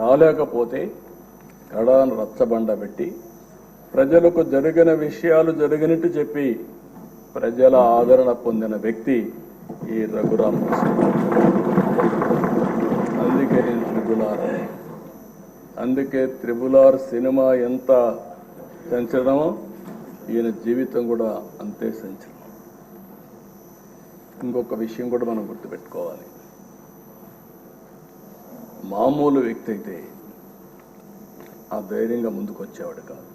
రాలేకపోతే కడాను రచ్చబండ పెట్టి ప్రజలకు జరిగిన విషయాలు జరిగినట్టు చెప్పి ప్రజల ఆదరణ పొందిన వ్యక్తి ఈ రఘురామ్ అందుకే నేను త్రిబులార్ అందుకే త్రిబులార్ సినిమా ఎంత సంచలనమో ఈయన జీవితం కూడా అంతే సంచలనం. ఇంకొక విషయం కూడా మనం గుర్తుపెట్టుకోవాలి. మామూలు వ్యక్తి అయితే ఆ ధైర్యంగా ముందుకు వచ్చేవాడు కాదు.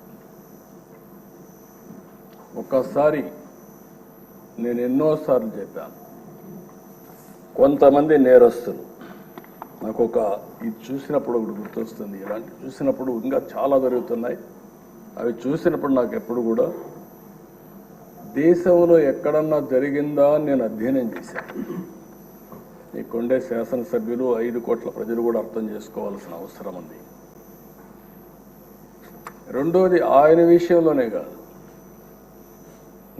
ఒక్కసారి నేను ఎన్నోసార్లు చెప్పాను కొంతమంది నేరస్తులు నాకు ఒక ఇది చూసినప్పుడు ఒకటి గుర్తొస్తుంది ఇలాంటి చూసినప్పుడు ఇంకా చాలా జరుగుతున్నాయి. అవి చూసినప్పుడు నాకు ఎప్పుడు కూడా దేశంలో ఎక్కడన్నా జరిగిందా అని నేను అధ్యయనం చేశాను. ఇక్కడుండే శాసనసభ్యులు ఐదు కోట్ల ప్రజలు కూడా అర్థం చేసుకోవాల్సిన అవసరం ఉంది. రెండోది ఆయన విషయంలోనే కాదు.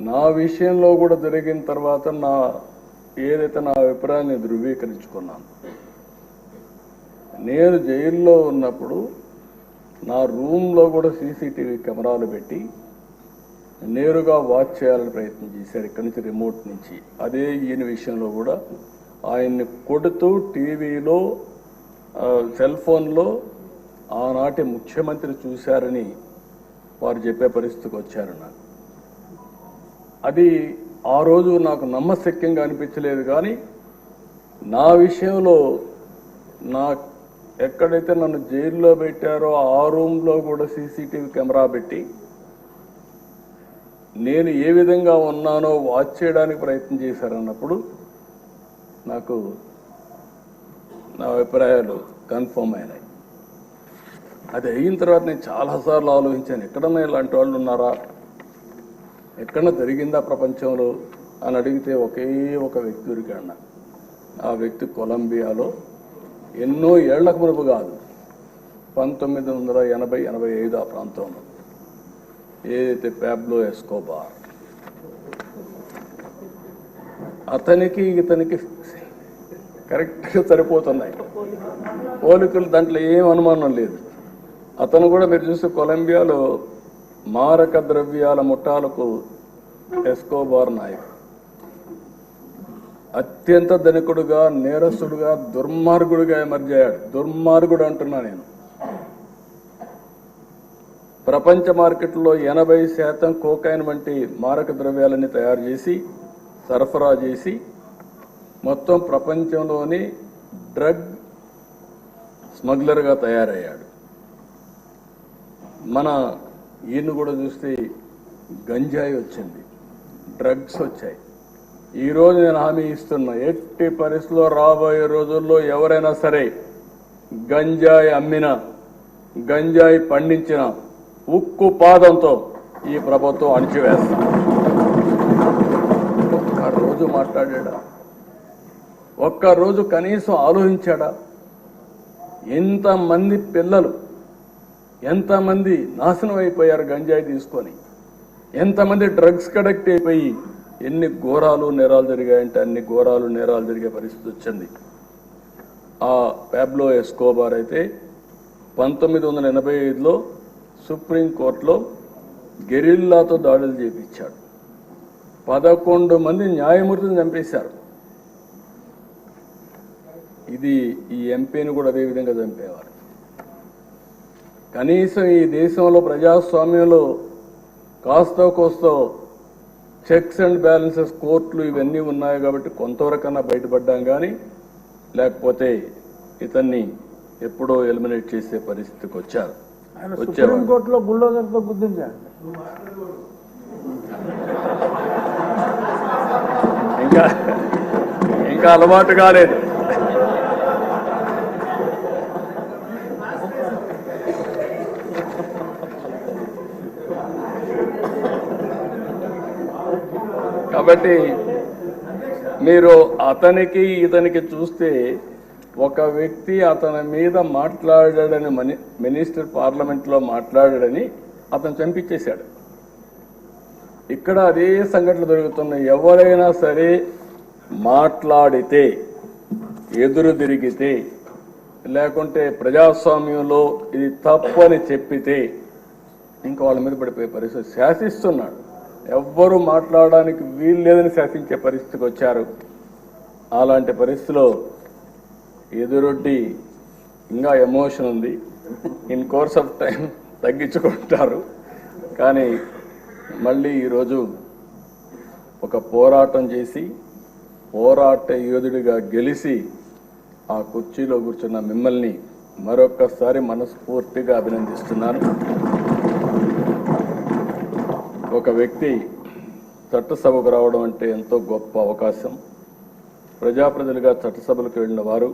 నా విషయంలో కూడా జరిగిన తర్వాత నా ఏదైతే నా అభిప్రాయాన్ని ధృవీకరించుకున్నాను నేను జైల్లో ఉన్నప్పుడు నా రూమ్లో కూడా సీసీటీవీ కెమెరాలు పెట్టి నేరుగా వాచ్ చేయాలని ప్రయత్నం చేశారు. ఇక్కడి నుంచి రిమోట్ నుంచి. అదే ఈయన విషయంలో కూడా ఆయన్ని కొడుతూ టీవీలో సెల్ ఫోన్లో ఆనాటి ముఖ్యమంత్రి చూశారని వారు చెప్పే పరిస్థితికి వచ్చారు నాకు. అది ఆ రోజు నాకు నమ్మశక్యంగా అనిపించలేదు కానీ నా విషయంలో నా ఎక్కడైతే నన్ను జైల్లో పెట్టారో ఆ రూమ్లో కూడా సీసీటీవీ కెమెరా పెట్టి నేను ఏ విధంగా ఉన్నానో వాచ్ చేయడానికి ప్రయత్నం చేశారన్నప్పుడు నాకు నా అభిప్రాయాలు కన్ఫర్మ్ అయినాయి. అది అయిన తర్వాత నేను చాలాసార్లు ఆలోచించాను ఎక్కడన్నా ఇలాంటి వాళ్ళు ఉన్నారా? ఎక్కడ జరిగిందా ప్రపంచంలో? అని అడిగితే ఒకే ఒక వ్యక్తి దొరికాడు నాకు. ఆ వ్యక్తి కొలంబియాలో ఎన్నో ఏళ్ళకు మునుపు కాదు పంతొమ్మిది వందల ఎనభై ఎనభై ఐదు ఆ ప్రాంతంలో. ఏదైతే ప్యాబ్లో ఎస్కోబార్. అతనికి ఇతనికి కరెక్ట్గా సరిపోతున్నాయి. పోలికలు దాంట్లో ఏం అనుమానం లేదు. అతను కూడా మీరు చూస్తే కొలంబియాలో మారక ద్రవ్యాల ముఠాలకు ఎస్కోబార్ నాయకుడు అత్యంత ధనికుడుగా నేరస్తుడుగా దుర్మార్గుడుగా ఎమర్జయ్యాడు. దుర్మార్గుడు అంటున్నా నేను. ప్రపంచ మార్కెట్లో ఎనభై శాతం కోకాయిన్ వంటి మారక ద్రవ్యాలని తయారు చేసి సరఫరా చేసి మొత్తం ప్రపంచంలోని డ్రగ్ స్మగ్లర్గా తయారయ్యాడు. మన ఈయన కూడా చూస్తే గంజాయి వచ్చింది డ్రగ్స్ వచ్చాయి. ఈరోజు నేను హామీ ఇస్తున్నా ఎట్టి పరిస్థితుల్లో రాబోయే రోజుల్లో ఎవరైనా సరే గంజాయి అమ్మిన గంజాయి పండించిన ఉక్కు పాదంతో ఈ ప్రభుత్వం అణిచివేస్తాం. ఒక్క రోజు మాట్లాడా ఒక్క రోజు కనీసం ఆలోచించాడా? ఎంతమంది పిల్లలు ఎంతమంది నాశనం అయిపోయారు గంజాయి తీసుకొని? ఎంతమంది డ్రగ్స్ కడక్ట్ అయిపోయి ఎన్ని ఘోరాలు నేరాలు జరిగాయంటే అన్ని ఘోరాలు నేరాలు జరిగే పరిస్థితి వచ్చింది. ఆ ప్యాబ్లో ఎస్కోబార్ అయితే పంతొమ్మిది వందల ఎనభై ఐదులో సుప్రీంకోర్టులో గెరిల్లాతో దాడులు చేపించాడు. పదకొండు మంది న్యాయమూర్తిని చంపేశారు. ఇది ఈ ఎంపీని కూడా అదే విధంగా చంపేవారు. కనీసం ఈ దేశంలో ప్రజాస్వామ్యంలో కాస్తో కోస్తో చెక్స్ అండ్ బ్యాలెన్సెస్ కోర్టులు ఇవన్నీ ఉన్నాయి కాబట్టి కొంతవరకన్నా బయటపడ్డాం కానీ లేకపోతే ఇతన్ని ఎప్పుడో ఎలిమినేట్ చేసే పరిస్థితికి వచ్చారు. సుప్రీంకోర్టులో బుల్డోజర్తో గుర్తించాడు ఇంకా ఇంకా అలవాటు కాలేదు. కాబట్టి మీరు అతనికి ఇతనికి చూస్తే ఒక వ్యక్తి అతని మీద మాట్లాడాడని మని మినిస్టర్ పార్లమెంట్లో మాట్లాడాడని అతను చంపించేశాడు ఇక్కడ అదే సంఘటనలు జరుగుతున్నాయి ఎవరైనా సరే మాట్లాడితే ఎదురు తిరిగితే లేకుంటే ప్రజాస్వామ్యంలో ఇది తప్పు అని చెప్పితే ఇంకా వాళ్ళ మీద పడిపోయే పరిస్థితి శాసిస్తున్నాడు. ఎవ్వరూ మాట్లాడడానికి వీలు లేదని శాసించే పరిస్థితికి వచ్చారు. అలాంటి పరిస్థితిలో ఎదురొడ్డి ఇంకా ఎమోషన్ ఉంది. ఇన్ కోర్స్ ఆఫ్ టైం తగ్గించుకుంటారు. కానీ మళ్ళీ ఈరోజు ఒక పోరాటం చేసి పోరాట యోధుడిగా గెలిచి ఆ కుర్చీలో కూర్చున్న మిమ్మల్ని మరొక్కసారి మనస్ఫూర్తిగా అభినందిస్తున్నాను. ఒక వ్యక్తి చట్టసభకు రావడం అంటే ఎంతో గొప్ప అవకాశం. ప్రజాప్రతినిధులుగా చట్టసభలకు వెళ్ళిన వారు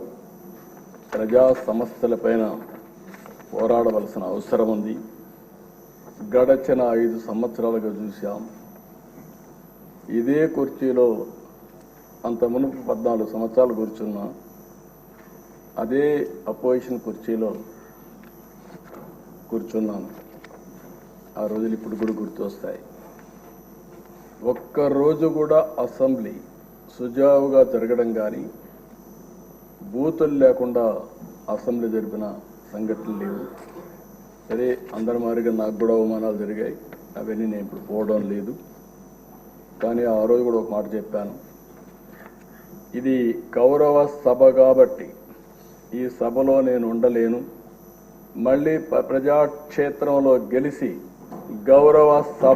ప్రజా సమస్యలపైన పోరాడవలసిన అవసరం ఉంది. గడచిన ఐదు సంవత్సరాలుగా చూశాం. ఇదే కుర్చీలో అంత మునుపు పద్నాలుగు సంవత్సరాలు కూర్చున్నా అదే అపోజిషన్ కుర్చీలో కూర్చున్నాను ఆ రోజులు ఇప్పుడు కూడా గుర్తొస్తాయి. ఒక్క రోజు కూడా అసెంబ్లీ సుజావుగా జరగడం కానీ బూతులు లేకుండా అసెంబ్లీ జరిపిన సంఘటనలు లేవు. సరే అందరి మారిగా నాకు కూడా అవమానాలు జరిగాయి. అవన్నీ నేను ఇప్పుడు పోవడం లేదు. కానీ ఆ రోజు కూడా ఒక మాట చెప్పాను. ఇది గౌరవ సభ కాబట్టి ఈ సభలో నేను ఉండలేను. మళ్ళీ ప్రజాక్షేత్రంలో గెలిచి గౌరవ సభ